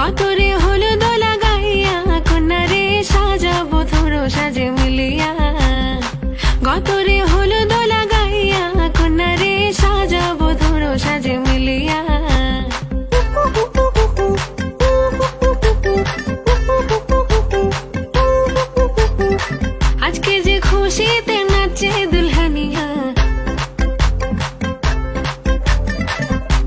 গতরে হলো দোলা গাইয়া কন্যারে সাজাবো, ধরো সাজে মিলিয়া। গতরে হলো দোলা গাইয়া কন্যারে সাজাবো, ধরো সাজে মিলিয়া। আজকে যে খুশিতে নাচে দুলহানিয়া,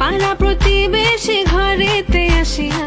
পাড়া প্রতিবেশী ঘরেতে আসিয়া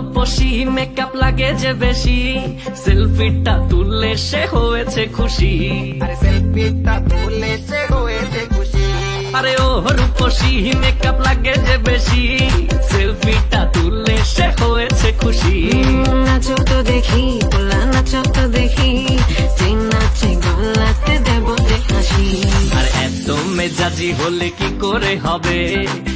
রূপসী মেকআপ লাগে যে বেশি। সেলফিটা তুললে সে হয়েছে খুশি। আরে সেলফিটা তুলে সে হয়েছে খুশি। আরে ও রূপসী মেকআপ লাগে যে বেশি। সেলফিটা তুললে সে হয়েছে খুশি। নাচো তো দেখি পোলা নাচো তো দেখি। যে নাচে গলাতে দেব যে হাসি। আর এত মেজাজি হলে কি করে হবে?